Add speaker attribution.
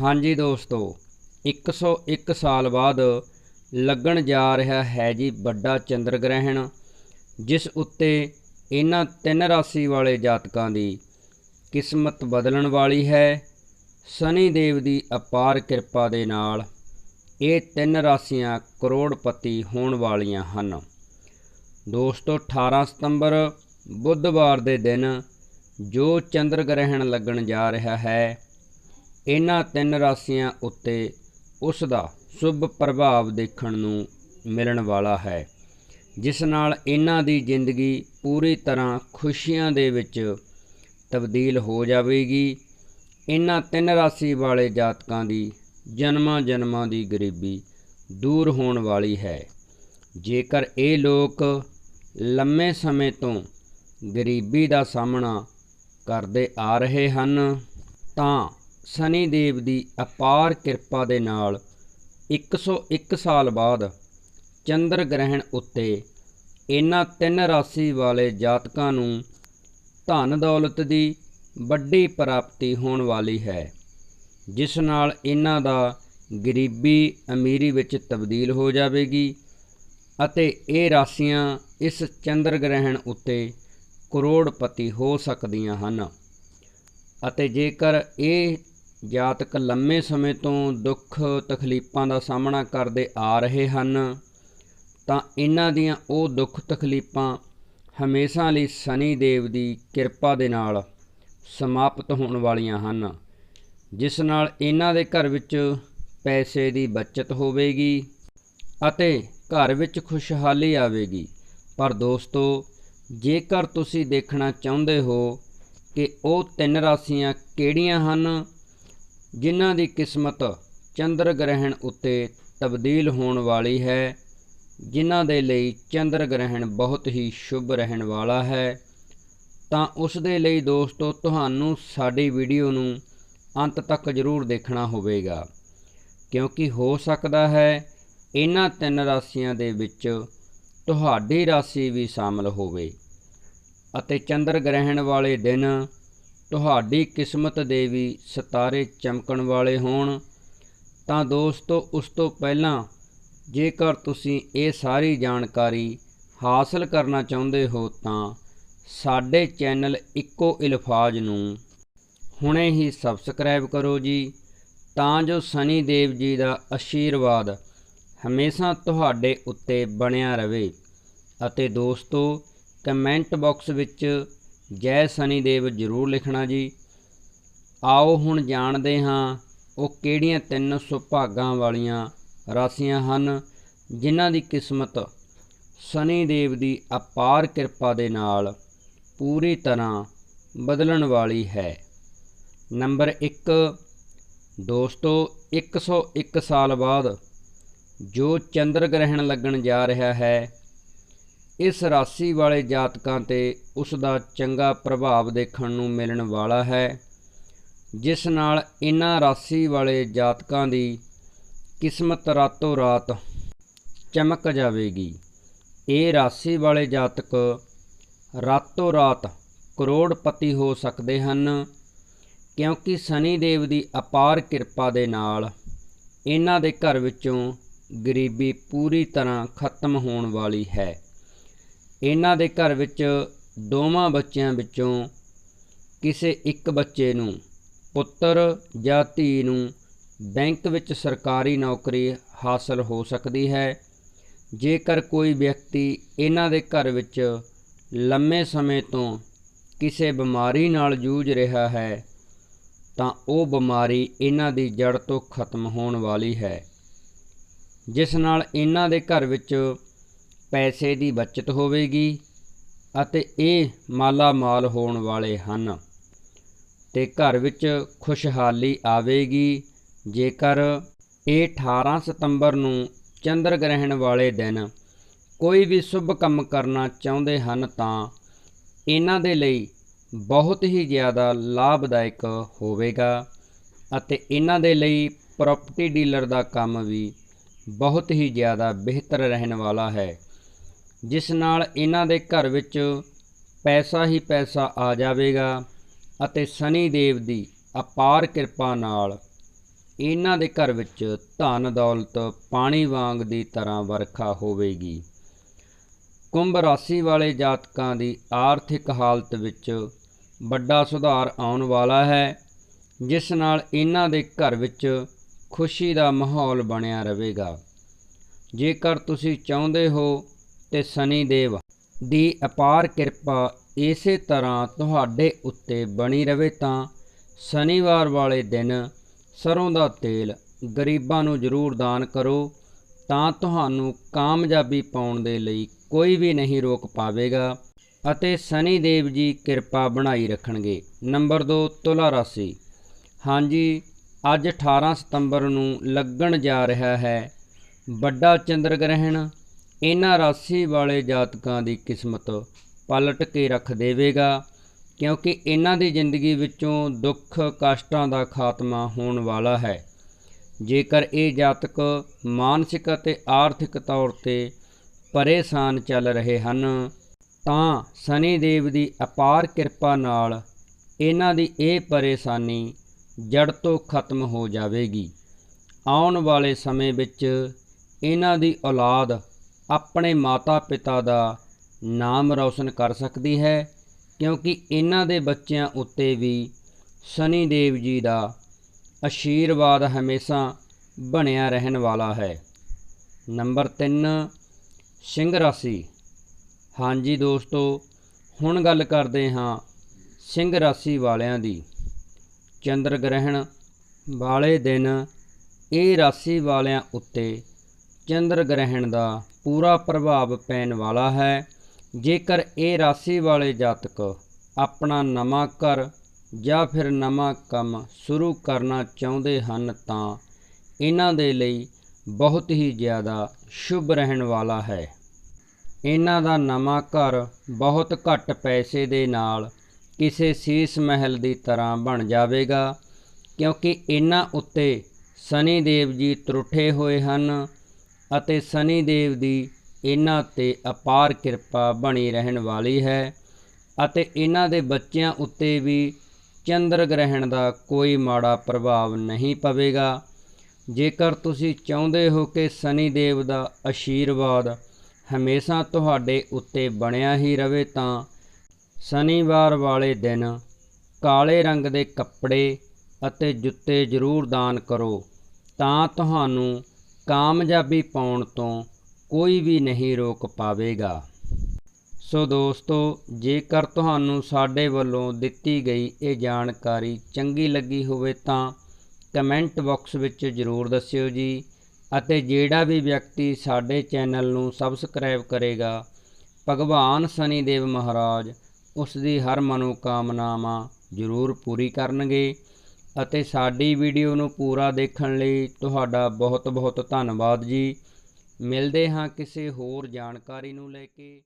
Speaker 1: ਹਾਂਜੀ ਦੋਸਤੋ 101 ਸਾਲ ਬਾਅਦ ਲੱਗਣ ਜਾ ਰਿਹਾ ਹੈ ਜੀ ਵੱਡਾ ਚੰਦਰ ਗ੍ਰਹਿਣ, ਜਿਸ ਉੱਤੇ ਇਹਨਾਂ ਤਿੰਨ ਰਾਸ਼ੀ ਵਾਲੇ ਜਾਤਕਾਂ ਦੀ ਕਿਸਮਤ ਬਦਲਣ ਵਾਲੀ ਹੈ। ਸ਼ਨੀ ਦੇਵ ਦੀ ਅਪਾਰ ਕਿਰਪਾ ਦੇ ਨਾਲ ਇਹ ਤਿੰਨ ਰਾਸ਼ੀਆਂ ਕਰੋੜਪਤੀ ਹੋਣ ਵਾਲੀਆਂ ਹਨ। ਦੋਸਤੋ 18 ਸਤੰਬਰ, ਬੁੱਧਵਾਰ ਦੇ ਦਿਨ ਜੋ ਚੰਦਰ ਗ੍ਰਹਿਣ ਲੱਗਣ ਜਾ ਰਿਹਾ ਹੈ ਇਹਨਾਂ ਤਿੰਨ ਰਾਸ਼ੀਆਂ ਉੱਤੇ ਉਸ ਦਾ ਸ਼ੁਭ ਪ੍ਰਭਾਵ ਦੇਖਣ ਨੂੰ ਮਿਲਣ ਵਾਲਾ ਹੈ, ਜਿਸ ਨਾਲ ਇਹਨਾਂ ਦੀ ਜ਼ਿੰਦਗੀ ਪੂਰੀ ਤਰ੍ਹਾਂ ਖੁਸ਼ੀਆਂ ਦੇ ਵਿੱਚ ਤਬਦੀਲ ਹੋ ਜਾਵੇਗੀ। ਇਹਨਾਂ ਤਿੰਨ ਰਾਸ਼ੀ ਵਾਲੇ ਜਾਤਕਾਂ ਦੀ ਜਨਮਾਂ ਜਨਮਾਂ ਦੀ ਗਰੀਬੀ ਦੂਰ ਹੋਣ ਵਾਲੀ ਹੈ। ਜੇਕਰ ਇਹ ਲੋਕ ਲੰਮੇ ਸਮੇਂ ਤੋਂ ਗਰੀਬੀ ਦਾ ਸਾਹਮਣਾ ਕਰਦੇ ਆ ਰਹੇ ਹਨ, ਤਾਂ ਸ਼ਨੀ ਦੇਵ ਦੀ ਅਪਾਰ ਕਿਰਪਾ ਦੇ ਨਾਲ 101 ਸਾਲ ਬਾਅਦ ਚੰਦਰ ਗ੍ਰਹਿਣ ਉੱਤੇ ਇਹਨਾਂ ਤਿੰਨ ਰਾਸ਼ੀ ਵਾਲੇ ਜਾਤਕਾਂ ਨੂੰ ਧਨ ਦੌਲਤ ਦੀ ਵੱਡੀ ਪ੍ਰਾਪਤੀ ਹੋਣ ਵਾਲੀ ਹੈ, ਜਿਸ ਨਾਲ ਇਹਨਾਂ ਦਾ ਗਰੀਬੀ ਅਮੀਰੀ ਵਿੱਚ ਤਬਦੀਲ ਹੋ ਜਾਵੇਗੀ ਅਤੇ ਇਹ ਰਾਸ਼ੀਆਂ ਇਸ ਚੰਦਰ ਗ੍ਰਹਿਣ ਉੱਤੇ ਕਰੋੜਪਤੀ ਹੋ ਸਕਦੀਆਂ ਹਨ। ਅਤੇ ਜੇਕਰ ਇਹ ਜਾਤਕ ਲੰਮੇ ਸਮੇਂ ਤੋਂ ਦੁੱਖ ਤਕਲੀਫਾਂ ਦਾ ਸਾਹਮਣਾ ਕਰਦੇ ਆ ਰਹੇ ਹਨ, ਤਾਂ ਇਹਨਾਂ ਦੀਆਂ ਉਹ ਦੁੱਖ ਤਕਲੀਫਾਂ ਹਮੇਸ਼ਾ ਲਈ ਸ਼ਨੀ ਦੇਵ ਦੀ ਕਿਰਪਾ ਦੇ ਨਾਲ ਸਮਾਪਤ ਹੋਣ ਵਾਲੀਆਂ ਹਨ, ਜਿਸ ਨਾਲ ਇਹਨਾਂ ਦੇ ਘਰ ਵਿੱਚ ਪੈਸੇ ਦੀ ਬਚਤ ਹੋਵੇਗੀ ਅਤੇ ਘਰ ਵਿੱਚ ਖੁਸ਼ਹਾਲੀ ਆਵੇਗੀ। ਪਰ ਦੋਸਤੋ, ਜੇਕਰ ਤੁਸੀਂ ਦੇਖਣਾ ਚਾਹੁੰਦੇ ਹੋ ਕਿ ਉਹ ਤਿੰਨ ਰਾਸ਼ੀਆਂ ਕਿਹੜੀਆਂ ਹਨ ਜਿਨ੍ਹਾਂ ਦੀ ਕਿਸਮਤ ਚੰਦਰ ਗ੍ਰਹਿਣ ਉੱਤੇ ਤਬਦੀਲ ਹੋਣ ਵਾਲੀ ਹੈ, ਜਿਨ੍ਹਾਂ ਦੇ ਲਈ ਚੰਦਰ ਗ੍ਰਹਿਣ ਬਹੁਤ ਹੀ ਸ਼ੁਭ ਰਹਿਣ ਵਾਲਾ ਹੈ, ਤਾਂ ਉਸ ਦੇ ਲਈ ਦੋਸਤੋ, ਤੁਹਾਨੂੰ ਸਾਡੀ ਵੀਡੀਓ ਨੂੰ ਅੰਤ ਤੱਕ ਜ਼ਰੂਰ ਦੇਖਣਾ ਹੋਵੇਗਾ। ਕਿਉਂਕਿ ਹੋ ਸਕਦਾ ਹੈ ਇਹਨਾਂ ਤਿੰਨ ਰਾਸ਼ੀਆਂ ਦੇ ਵਿੱਚ ਤੁਹਾਡੀ ਰਾਸ਼ੀ ਵੀ ਸ਼ਾਮਲ ਹੋਵੇ ਅਤੇ ਚੰਦਰ ਗ੍ਰਹਿਣ ਵਾਲੇ ਦਿਨ ਤੁਹਾਡੀ ਕਿਸਮਤ ਦੇ ਵੀ ਸਿਤਾਰੇ ਚਮਕਣ ਵਾਲੇ ਹੋਣ, ਤਾਂ ਦੋਸਤੋ, ਉਸ ਤੋਂ ਪਹਿਲਾਂ ਜੇਕਰ ਤੁਸੀਂ ਇਹ ਸਾਰੀ ਜਾਣਕਾਰੀ ਹਾਸਲ ਕਰਨਾ ਚਾਹੁੰਦੇ ਹੋ, ਤਾਂ ਸਾਡੇ ਚੈਨਲ ਇੱਕੋ ਇਲਫਾਜ਼ ਨੂੰ ਹੁਣੇ ਹੀ ਸਬਸਕ੍ਰਾਈਬ ਕਰੋ ਜੀ, ਤਾਂ ਜੋ ਸਨੀ ਦੇਵ ਜੀ ਦਾ ਆਸ਼ੀਰਵਾਦ ਹਮੇਸ਼ਾ ਤੁਹਾਡੇ ਉੱਤੇ ਬਣਿਆ ਰਵੇ ਅਤੇ ਦੋਸਤੋ, ਕਮੈਂਟ ਬਾਕਸ ਵਿੱਚ ਜੈ ਸਨੀ ਦੇਵ ਜ਼ਰੂਰ ਲਿਖਣਾ ਜੀ। ਆਓ ਹੁਣ ਜਾਣਦੇ ਹਾਂ ਉਹ ਕਿਹੜੀਆਂ ਤਿੰਨ ਸੁਭਾਗਾਂ ਵਾਲੀਆਂ ਰਾਸ਼ੀਆਂ ਹਨ, ਜਿਨ੍ਹਾਂ ਦੀ ਕਿਸਮਤ ਸਨੀ ਦੇਵ ਦੀ ਅਪਾਰ ਕਿਰਪਾ ਦੇ ਨਾਲ ਪੂਰੀ ਤਰ੍ਹਾਂ ਬਦਲਣ ਵਾਲੀ ਹੈ। ਨੰਬਰ 1 ਦੋਸਤੋ 101 ਸਾਲ ਬਾਅਦ ਜੋ ਚੰਦਰ ਗ੍ਰਹਿਣ ਲੱਗਣ ਜਾ ਰਿਹਾ ਹੈ ਇਸ ਰਾਸ਼ੀ ਵਾਲੇ ਜਾਤਕਾਂ ਤੇ ਉਸ ਦਾ ਚੰਗਾ ਪ੍ਰਭਾਵ ਦੇਖਣ ਨੂੰ ਮਿਲਣ ਵਾਲਾ ਹੈ, ਜਿਸ ਨਾਲ ਇਹਨਾਂ ਰਾਸ਼ੀ ਵਾਲੇ ਜਾਤਕਾਂ ਦੀ ਕਿਸਮਤ ਰਾਤੋਂ ਰਾਤ ਚਮਕ ਜਾਵੇਗੀ। ਇਹ ਰਾਸ਼ੀ ਵਾਲੇ ਜਾਤਕ ਰਾਤੋਂ ਰਾਤ ਕਰੋੜਪਤੀ ਹੋ ਸਕਦੇ ਹਨ, ਕਿਉਂਕਿ ਸ਼ਨੀ ਦੇਵ ਦੀ ਅਪਾਰ ਕਿਰਪਾ ਦੇ ਨਾਲ ਇਹਨਾਂ ਦੇ ਘਰ ਵਿੱਚੋਂ ਗਰੀਬੀ ਪੂਰੀ ਤਰ੍ਹਾਂ ਖਤਮ ਹੋਣ ਵਾਲੀ ਹੈ। ਇਹਨਾਂ ਦੇ ਘਰ ਵਿੱਚ ਦੋਵਾਂ ਬੱਚਿਆਂ ਵਿੱਚੋਂ ਕਿਸੇ ਇੱਕ ਬੱਚੇ ਨੂੰ ਪੁੱਤਰ ਜਾਂ ਧੀ ਨੂੰ ਬੈਂਕ ਵਿੱਚ ਸਰਕਾਰੀ ਨੌਕਰੀ ਹਾਸਲ ਹੋ ਸਕਦੀ ਹੈ। ਜੇਕਰ ਕੋਈ ਵਿਅਕਤੀ ਇਹਨਾਂ ਦੇ ਘਰ ਵਿੱਚ ਲੰਮੇ ਸਮੇਂ ਤੋਂ ਕਿਸੇ ਬਿਮਾਰੀ ਨਾਲ ਜੂਝ ਰਿਹਾ ਹੈ, ਤਾਂ ਉਹ ਬਿਮਾਰੀ ਇਹਨਾਂ ਦੀ ਜੜ ਤੋਂ ਖਤਮ ਹੋਣ ਵਾਲੀ ਹੈ। ਜਿਸ ਨਾਲ ਇਹਨਾਂ ਦੇ ਘਰ ਵਿੱਚ ਪੈਸੇ ਦੀ ਬਚਤ ਹੋਵੇਗੀ ਅਤੇ ਇਹ ਮਾਲਾ ਮਾਲ ਹੋਣ ਵਾਲੇ ਹਨ ਤੇ ਘਰ ਵਿੱਚ ਖੁਸ਼ਹਾਲੀ ਆਵੇਗੀ। ਜੇਕਰ ਇਹ 18 ਸਤੰਬਰ ਨੂੰ ਚੰਦਰ ਗ੍ਰਹਿਣ ਵਾਲੇ ਦਿਨ ਕੋਈ ਵੀ ਸ਼ੁਭ ਕੰਮ ਕਰਨਾ ਚਾਹੁੰਦੇ ਹਨ ਤਾਂ ਇਹਨਾਂ ਦੇ ਲਈ ਬਹੁਤ ਹੀ ਜ਼ਿਆਦਾ ਲਾਭਦਾਇਕ ਹੋਵੇਗਾ ਅਤੇ ਇਹਨਾਂ ਦੇ ਲਈ ਪ੍ਰਾਪਰਟੀ ਡੀਲਰ ਦਾ ਕੰਮ ਵੀ ਬਹੁਤ ਹੀ ਜ਼ਿਆਦਾ ਬਿਹਤਰ ਰਹਿਣ ਵਾਲਾ ਹੈ। ਜਿਸ ਨਾਲ ਇਹਨਾਂ ਦੇ ਘਰ ਵਿੱਚ ਪੈਸਾ ਹੀ ਪੈਸਾ ਆ ਜਾਵੇਗਾ ਅਤੇ ਸ਼ਨੀ ਦੇਵ ਦੀ ਅਪਾਰ ਕਿਰਪਾ ਨਾਲ ਇਹਨਾਂ ਦੇ ਘਰ ਵਿੱਚ ਧਨ ਦੌਲਤ ਪਾਣੀ ਵਾਂਗ ਦੀ ਤਰ੍ਹਾਂ ਵਰਖਾ ਹੋਵੇਗੀ। ਕੁੰਭ ਰਾਸ਼ੀ ਵਾਲੇ ਜਾਤਕਾਂ ਦੀ ਆਰਥਿਕ ਹਾਲਤ ਵਿੱਚ ਵੱਡਾ ਸੁਧਾਰ ਆਉਣ ਵਾਲਾ ਹੈ, ਜਿਸ ਨਾਲ ਇਹਨਾਂ ਦੇ ਘਰ ਵਿੱਚ ਖੁਸ਼ੀ ਦਾ ਮਾਹੌਲ ਬਣਿਆ ਰਹੇਗਾ। ਜੇਕਰ ਤੁਸੀਂ ਚਾਹੁੰਦੇ ਹੋ ਤੇ ਸ਼ਨੀ ਦੇਵ ਦੀ ਅਪਾਰ ਕਿਰਪਾ ਇਸੇ ਤਰ੍ਹਾਂ ਤੁਹਾਡੇ ਉੱਤੇ ਬਣੀ ਰਵੇ ਤਾਂ ਸ਼ਨੀਵਾਰ ਵਾਲੇ ਦਿਨ ਸਰੋਂ ਦਾ ਤੇਲ ਗਰੀਬਾਂ ਨੂੰ ਜ਼ਰੂਰ ਦਾਨ ਕਰੋ, ਤਾਂ ਤੁਹਾਨੂੰ ਕਾਮਯਾਬੀ ਪਾਉਣ ਦੇ ਲਈ ਕੋਈ ਵੀ ਨਹੀਂ ਰੋਕ ਪਾਵੇਗਾ ਅਤੇ ਸ਼ਨੀ ਦੇਵ ਜੀ ਕਿਰਪਾ ਬਣਾਈ ਰੱਖਣਗੇ। ਨੰਬਰ 2 ਤੁਲਾ ਰਾਸ਼ੀ। ਹਾਂਜੀ, ਅੱਜ 18 ਸਤੰਬਰ ਨੂੰ ਲੱਗਣ ਜਾ ਰਿਹਾ ਹੈ ਵੱਡਾ ਚੰਦਰ ਗ੍ਰਹਿਣ ਇਹਨਾਂ ਰਾਸ਼ੀ ਵਾਲੇ ਜਾਤਕਾਂ ਦੀ ਕਿਸਮਤ ਪਲਟ ਕੇ ਰੱਖ ਦੇਵੇਗਾ, ਕਿਉਂਕਿ ਇਹਨਾਂ ਦੀ ਜ਼ਿੰਦਗੀ ਵਿੱਚੋਂ ਦੁੱਖ ਕਸ਼ਟਾਂ ਦਾ ਖਾਤਮਾ ਹੋਣ ਵਾਲਾ ਹੈ। ਜੇਕਰ ਇਹ ਜਾਤਕ ਮਾਨਸਿਕ ਅਤੇ ਆਰਥਿਕ ਤੌਰ ਤੇ ਪਰੇਸ਼ਾਨ ਚੱਲ ਰਹੇ ਹਨ, ਤਾਂ ਸ਼ਨੀ ਦੇਵ ਦੀ ਅਪਾਰ ਕਿਰਪਾ ਨਾਲ ਇਹਨਾਂ ਦੀ ਇਹ ਪਰੇਸ਼ਾਨੀ ਜੜ ਤੋਂ ਖਤਮ ਹੋ ਜਾਵੇਗੀ। ਆਉਣ ਵਾਲੇ ਸਮੇਂ ਵਿੱਚ ਇਹਨਾਂ ਦੀ ਔਲਾਦ ਆਪਣੇ ਮਾਤਾ-ਪਿਤਾ ਦਾ ਨਾਮ ਰੌਸ਼ਨ ਕਰ ਸਕਦੀ ਹੈ, ਕਿਉਂਕਿ ਇਹਨਾਂ ਦੇ ਬੱਚਿਆਂ ਉੱਤੇ ਵੀ ਸ਼ਨੀ ਦੇਵ ਜੀ ਦਾ ਆਸ਼ੀਰਵਾਦ ਹਮੇਸ਼ਾ ਬਣਿਆ ਰਹਿਣ ਵਾਲਾ ਹੈ। ਨੰਬਰ 3 ਸਿੰਘ ਰਾਸ਼ੀ। ਹਾਂਜੀ ਦੋਸਤੋ, ਹੁਣ ਗੱਲ ਕਰਦੇ ਹਾਂ ਸਿੰਘ ਰਾਸ਼ੀ ਵਾਲਿਆਂ ਦੀ। ਚੰਦਰ ਗ੍ਰਹਿਣ ਵਾਲੇ ਦਿਨ ਇਹ ਰਾਸ਼ੀ ਵਾਲਿਆਂ ਉੱਤੇ ਚੰਦਰ ਗ੍ਰਹਿਣ ਦਾ ਪੂਰਾ ਪ੍ਰਭਾਵ ਪੈਣ ਵਾਲਾ ਹੈ। ਜੇਕਰ ਇਹ ਰਾਸ਼ੀ ਵਾਲੇ ਜਾਤਕ ਆਪਣਾ ਨਵਾਂ ਘਰ ਜਾਂ ਫਿਰ ਨਵਾਂ ਕੰਮ ਸ਼ੁਰੂ ਕਰਨਾ ਚਾਹੁੰਦੇ ਹਨ ਤਾਂ ਇਹਨਾਂ ਦੇ ਲਈ ਬਹੁਤ ਹੀ ਜ਼ਿਆਦਾ ਸ਼ੁਭ ਰਹਿਣ ਵਾਲਾ ਹੈ। ਇਹਨਾਂ ਦਾ ਨਵਾਂ ਘਰ ਬਹੁਤ ਘੱਟ ਪੈਸੇ ਦੇ ਨਾਲ ਕਿਸੇ ਸੀਸ ਮਹਿਲ ਦੀ ਤਰ੍ਹਾਂ ਬਣ ਜਾਵੇਗਾ, ਕਿਉਂਕਿ ਇਹਨਾਂ ਉੱਤੇ ਸ਼ਨੀ ਦੇਵ ਜੀ ਤਰੁੱਠੇ ਹੋਏ ਹਨ ਅਤੇ ਸ਼ਨੀ ਦੇਵ ਦੀ ਇਹਨਾਂ ਤੇ ਅਪਾਰ ਕਿਰਪਾ ਬਣੀ ਰਹਿਣ ਵਾਲੀ ਹੈ ਅਤੇ ਇਹਨਾਂ ਦੇ ਬੱਚਿਆਂ ਉੱਤੇ ਵੀ ਚੰਦਰ ਗ੍ਰਹਿਣ ਦਾ ਕੋਈ ਮਾੜਾ ਪ੍ਰਭਾਵ ਨਹੀਂ ਪਵੇਗਾ। ਜੇਕਰ ਤੁਸੀਂ ਚਾਹੁੰਦੇ ਹੋ ਕਿ ਸ਼ਨੀ ਦੇਵ ਦਾ ਆਸ਼ੀਰਵਾਦ ਹਮੇਸ਼ਾ ਤੁਹਾਡੇ ਉੱਤੇ ਬਣਿਆ ਹੀ ਰਵੇ ਤਾਂ ਸ਼ਨੀਵਾਰ ਵਾਲੇ ਦਿਨ ਕਾਲੇ ਰੰਗ ਦੇ ਕੱਪੜੇ ਅਤੇ ਜੁੱਤੇ ਜ਼ਰੂਰ ਦਾਨ ਕਰੋ, ਤਾਂ ਤੁਹਾਨੂੰ ਕਾਮਯਾਬੀ ਪਾਉਣ ਤੋਂ ਕੋਈ ਵੀ ਨਹੀਂ ਰੋਕ ਪਾਵੇਗਾ। ਸੋ ਦੋਸਤੋ, ਜੇਕਰ ਤੁਹਾਨੂੰ ਸਾਡੇ ਵੱਲੋਂ ਦਿੱਤੀ ਗਈ ਇਹ ਜਾਣਕਾਰੀ ਚੰਗੀ ਲੱਗੀ ਹੋਵੇ ਤਾਂ ਕਮੈਂਟ ਬਾਕਸ ਵਿੱਚ ਜ਼ਰੂਰ ਦੱਸਿਓ ਜੀ ਅਤੇ ਜਿਹੜਾ ਵੀ ਵਿਅਕਤੀ ਸਾਡੇ ਚੈਨਲ ਨੂੰ ਸਬਸਕ੍ਰਾਈਬ ਕਰੇਗਾ, ਭਗਵਾਨ ਸ਼ਨੀ ਦੇਵ ਮਹਾਰਾਜ, ਉਸ ਦੀ ਹਰ ਮਨੋਕਾਮਨਾਵਾਂ ਜ਼ਰੂਰ ਪੂਰੀ ਕਰਨਗੇ। ਅਤੇ ਸਾਡੀ ਵੀਡੀਓ ਨੂੰ ਪੂਰਾ ਦੇਖਣ ਲਈ ਤੁਹਾਡਾ ਬਹੁਤ ਬਹੁਤ ਧੰਨਵਾਦ ਜੀ। ਮਿਲਦੇ ਹਾਂ ਕਿਸੇ ਹੋਰ ਜਾਣਕਾਰੀ ਨੂੰ ਲੈ ਕੇ।